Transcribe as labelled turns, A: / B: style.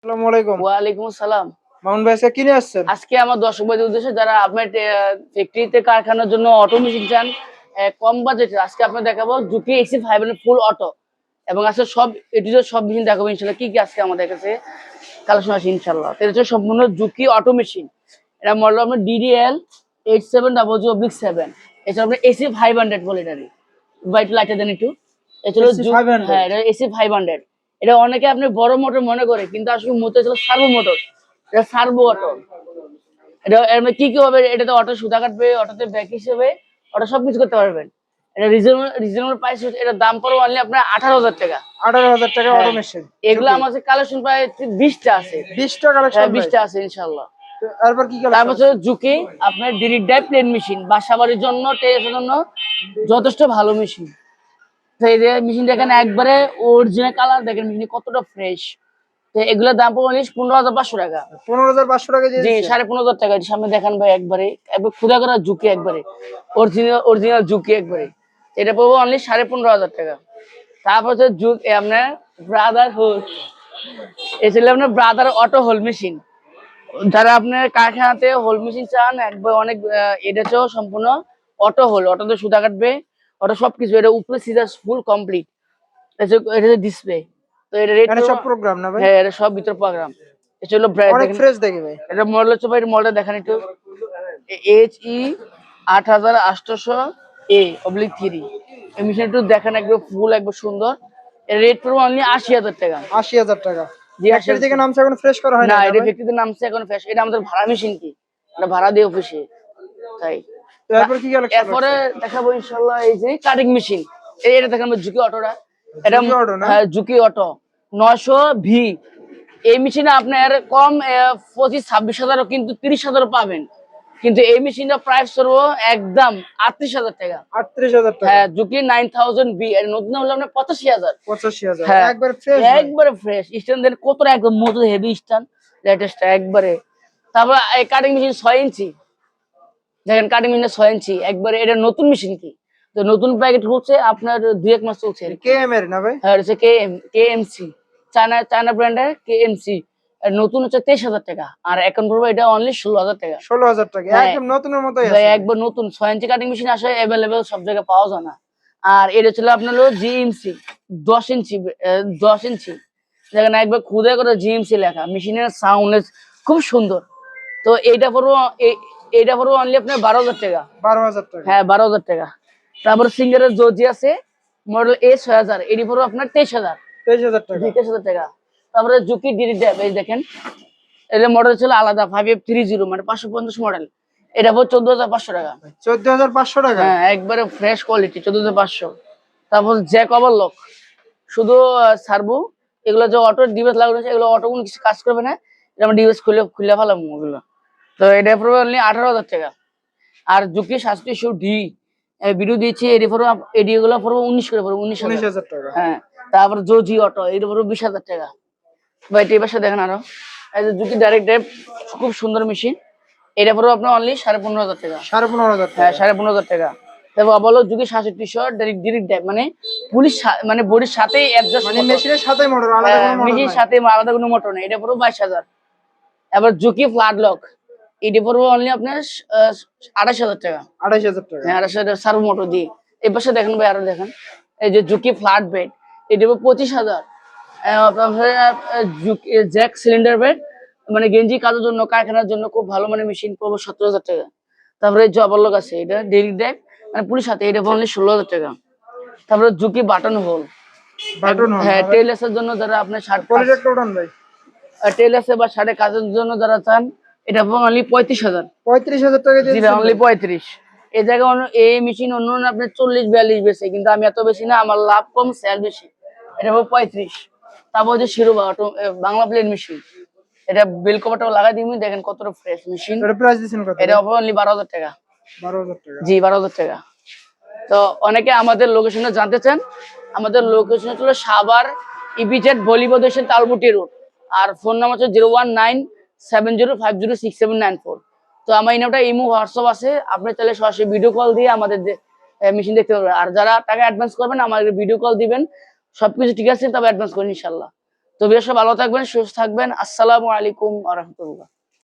A: আসসালামু আলাইকুম।
B: ওয়ালাইকুম আসসালাম।
A: মামুন ভাই আজকে কিনে আসছেন?
B: আজকে আমার দর্শক ভাইদের উদ্দেশ্যে যারা আপনার ফ্যাক্টরিতে কারখানার জন্য অটো মেশিন চান কম বাজেটে আজকে আপনার দেখাবো জুকি এক্সি ফাইভ ফুল অটো এবং আজকে সব এটিতে সব মেশিন দেখাবো ইনশাল্লাহ কি কি আজকে আমাদের কাছে কালেকশন আছে ইনশাল্লাহ এটা হচ্ছে সম্পূর্ণ জুকি অটো মেশিন এটা মডেল আপনার DDL eight seven double zero big seven এছাড়া আপনার এসি ফাইভ হান্ড্রেড বলে এটারই বাইট লাইটে দেন একটু এটা হলো
A: AC
B: জু-
A: 500
B: হ্যাঁ এটা এসি ফাইভ হান্ড্রেড এটা অনেকে আপনি বড় মোটর মনে করে কিন্তু আসলে মোটর ছিল সার্ভো মোটর। এটা সার্ভো অটো। এটা এর মধ্যে কি কি হবে এটাতে অটো সুতা কাটবে অটোতে ব্যাক হিসেবে অটো সবকিছু করতে পারবেন। এটা রিজনেবল রিজনেবল প্রাইস এটার দাম পড়বে অনলি আপনার আঠারো হাজার টাকা।
A: আঠারো হাজার টাকা। অটো মেশিন
B: এগুলো আমার কালেকশন প্রায় বিশটা আছে।
A: বিশটা কালেকশন
B: হ্যাঁ বিশটা আছে ইনশাল্লাহ
A: তারপর কি
B: তারপর জুকি আপনার ডিরিট ডাই প্লেন মেশিন বাসা বাড়ির জন্য টেরেসের জন্য যথেষ্ট ভালো মেশিন তো এই যে মেশিনটা এখানে একবারে অরিজিনাল কালার দেখেন মেশিন কতটা ফ্রেশ তো এগুলোর দাম পড়বে পনেরো হাজার পাঁচশো টাকা।
A: পনেরো হাজার পাঁচশো টাকা
B: জি সাড়ে পনেরো হাজার টাকা সামনে দেখান ভাই একবারে। একবার খুদা করা ঝুঁকি একবারে। অরিজিনাল অরিজিনাল ঝুঁকি একবারে। এটা পড়ব অনলি সাড়ে পনেরো হাজার টাকা। তারপর হচ্ছে এ আপনার ব্রাদার হোল এ ছিল আপনার ব্রাদার অটো হোল মেশিন যারা আপনার কারখানাতে হোল মেশিন চান একবার অনেক এটা হচ্ছে সম্পূর্ণ অটো হোল অটোতে সুতা কাটবে। অটো সবকিছু এটা উপরে সিধা ফুল কমপ্লিট এটা ডিসপ্লে তো এটা রেট
A: সব প্রোগ্রাম না ভাই?
B: হ্যাঁ এটা সব ভিতর প্রোগ্রাম এটা হলো ব্র্যান্ড
A: অনেক ফ্রেশ দেখে ভাই
B: এটা মডেল হচ্ছে ভাই মডেল দেখান একটু। এইচ ই আট হাজার আটশোশো এ অবলিক থ্রি এই মেশিন একটু দেখান একবার ফুল একবার সুন্দর। এর রেট পড়বে অনলি আশি হাজার টাকা।
A: আশি হাজার টাকা। ফ্যাক্টরি থেকে নামছে এখন ফ্রেশ করা হয়
B: না এটা ব্যক্তিদের নামছে এখন ফ্রেশ এটা আমাদের ভাড়া মেশিন কি? এটা ভাড়া দিয়ে অফিসে তাই।
A: তারপর কি কালেকশন
B: এরপরে দেখাবো ইনশাল্লাহ এই যে কাটিং মেশিন এই এটা দেখাবো ঝুঁকি অটোটা এটা
A: অটো না?
B: ঝুঁকি অটো নশো ভি এই মেশিনে আপনার কম পঁচিশ ছাব্বিশ হাজারও কিন্তু তিরিশ হাজারও পাবেন। কিন্তু এই মেশিনটা প্রাইস করব একদম আটত্রিশ হাজার টাকা।
A: আটত্রিশ হাজার টাকা।
B: হ্যাঁ ঝুঁকি নাইন থাউজেন্ড বি নতুন হলো আপনার পঁচাশি হাজার।
A: পঁচাশি হাজার।
B: হ্যাঁ।
A: একবার ফ্রেশ
B: একবারে ফ্রেশ স্ট্যান্ড কতটা একদম মতো হেভি স্ট্যান্ড লেটেস্ট একবারে। তারপর এই কাটিং মেশিন ছয় ইঞ্চি দেখেন কাটিং মেশিন ছয় ইঞ্চি। একবারে এটা নতুন মেশিন কি? তো নতুন প্যাকেট হচ্ছে আপনার দুই এক মাস চলছে।
A: এর না ভাই?
B: হ্যাঁ হচ্ছে চায়না চায়না ব্র্যান্ডের নতুন হচ্ছে তেইশ হাজার টাকা। আর এখন পড়বে এটা অনলি ষোলো হাজার টাকা।
A: ষোলো হাজার টাকা।
B: হ্যাঁ।
A: একদম নতুনের মতোই
B: একবার নতুন। ছয় ইঞ্চি কাটিং মেশিন আসে অ্যাভেলেবেল সব জায়গায় পাওয়া যায় না। আর এটা ছিল আপনার হলো জিএমসি দশ ইঞ্চি দশ ইঞ্চি। যেখানে একবার খুদে করে জিএমসি লেখা। মেশিনের সাউন্ড খুব সুন্দর। তো এইটা পড়ব এইটা পড়ব অনলি আপনার বারো হাজার টাকা।
A: বারো হাজার টাকা।
B: হ্যাঁ বারো হাজার টাকা। তারপর সিঙ্গারের জজি আছে মডেল এ ছয় হাজার এটি পড়ব আপনার তেইশ হাজার।
A: তেইশ হাজার টাকা।
B: তেইশ হাজার টাকা। তারপরে জুকি ডিডি ড্যাব এই দেখেন। এটা মডেল ছিল আলাদা ফাইভ এফ থ্রি জিরো মানে পাঁচশো পঞ্চাশ মডেল এটা পড়বে চোদ্দ হাজার পাঁচশো টাকা।
A: চোদ্দ হাজার পাঁচশো টাকা?
B: হ্যাঁ একবারে ফ্রেশ কোয়ালিটি চোদ্দ হাজার পাঁচশো। তারপর জ্যাক ওভারলক শুধু সার্ভো এগুলো যে অটো ডিভাইস লাগানো আছে এগুলো অটো কোনো কিছু কাজ করবে না। এটা আমরা ডিভাইস খুলে খুলে ফেলাম ওগুলো। তো এটা পড়বে অনলি আঠারো হাজার টাকা। আর যুক্তি জুকি সাতশো ডি ভিডিও দিয়েছি এডি পড়বে এডি গুলো পড়বে উনিশ করে পড়বে উনিশ হাজার।
A: টাকা।
B: হ্যাঁ তারপর জোজি অটো এটা পড়বে বিশ হাজার টাকা। বা এটা এই দেখেন আরও। এই যে জুকি ডাইরেক্ট ড্রাইভ খুব সুন্দর মেশিন এটা পড়বে আপনার অনলি সাড়ে পনেরো হাজার টাকা।
A: সাড়ে পনেরো হাজার
B: হ্যাঁ সাড়ে পনেরো হাজার টাকা। তারপর বলো যুগে সাতষট্টিশো ডাইরেক্ট ডিরেক্ট দেয় মানে পুলিশ মানে বডির সাথেই অ্যাডজাস্ট
A: মানে মেশিনের সাথে মোটর আলাদা কোনো motor
B: মিশির সাথে আলাদা কোনো মোটর নেই। এটা পুরো বাইশ হাজার। এবার জুকি ফ্লাড লক এটা পড়ব অনলি আপনার আঠাশ হাজার টাকা।
A: আড়াইশ হাজার টাকা।
B: হ্যাঁ আঠাশ হাজার সার্ভ মোটর দিয়ে। এই পাশে দেখেন ভাই আরও দেখেন। এই যে জুকি ফ্ল্যাট বেড এটা পড়বে পঁচিশ হাজার। জ্যাক সিলিন্ডার বেড মানে গেঞ্জি কাজের জন্য কারখানার জন্য খুব ভালো মানে মেশিন পড়ব সতেরো হাজার টাকা। তারপরে জবরলক আছে এটা ডেলি ড্যাক মানে পুলিশ হাতে এটা অনলি ষোলো হাজার টাকা। তারপরে জুকি বাটন হোল
A: বাটন
B: হ্যাঁ টেইলার্সের জন্য যারা আপনার শার্ট
A: ভাই।
B: টেইলার্সে বা শার্টে কাজের জন্য যারা চান এটা অনলি পঁয়ত্রিশ হাজার।
A: পঁয়ত্রিশ হাজার টাকা
B: অনলি পঁয়ত্রিশ। এই জায়গায় অন্য- এই মেশিন অন্য আপনার চল্লিশ বিয়াল্লিশ বেশি কিন্তু আমি এত বেশি না আমার লাভ কম সেল বেশি। এটা হবে পঁয়ত্রিশ। তারপর হচ্ছে শিরোবা বাংলা প্লেন মেশিন এটা বেল কভারটাও লাগাই দিবি দেখেন কতটা ফ্রেশ মেশিন
A: এটা প্রাইস কত?
B: এটা হবে অনলি বারো হাজার টাকা।
A: বারো হাজার টাকা।
B: জি বারো হাজার টাকা। তো অনেকে আমাদের লোকেশনে জানতে চান আমাদের লোকেশন হচ্ছে সাবার ইপিজেড বলিবদ তালবুটি রোড। আর ফোন নাম্বার হচ্ছে zero one nine seven zero five zero six seven nine four তো আমার এই নামটা ইমো, হোয়াটসঅ্যাপ আছে। আপনি তাহলে সরাসরি ভিডিও কল দিয়ে আমাদের মেশিন দেখতে পারবেন। আর যারা টাকা অ্যাডভান্স করবেন, আমাদের ভিডিও কল দিবেন। সবকিছু ঠিক আছে, তবে অ্যাডভান্স করেন ইনশাল্লাহ। তো বেশ ভালো থাকবেন, সুস্থ থাকবেন। আসসালামু আলাইকুম আ রহমতুল্লাহ।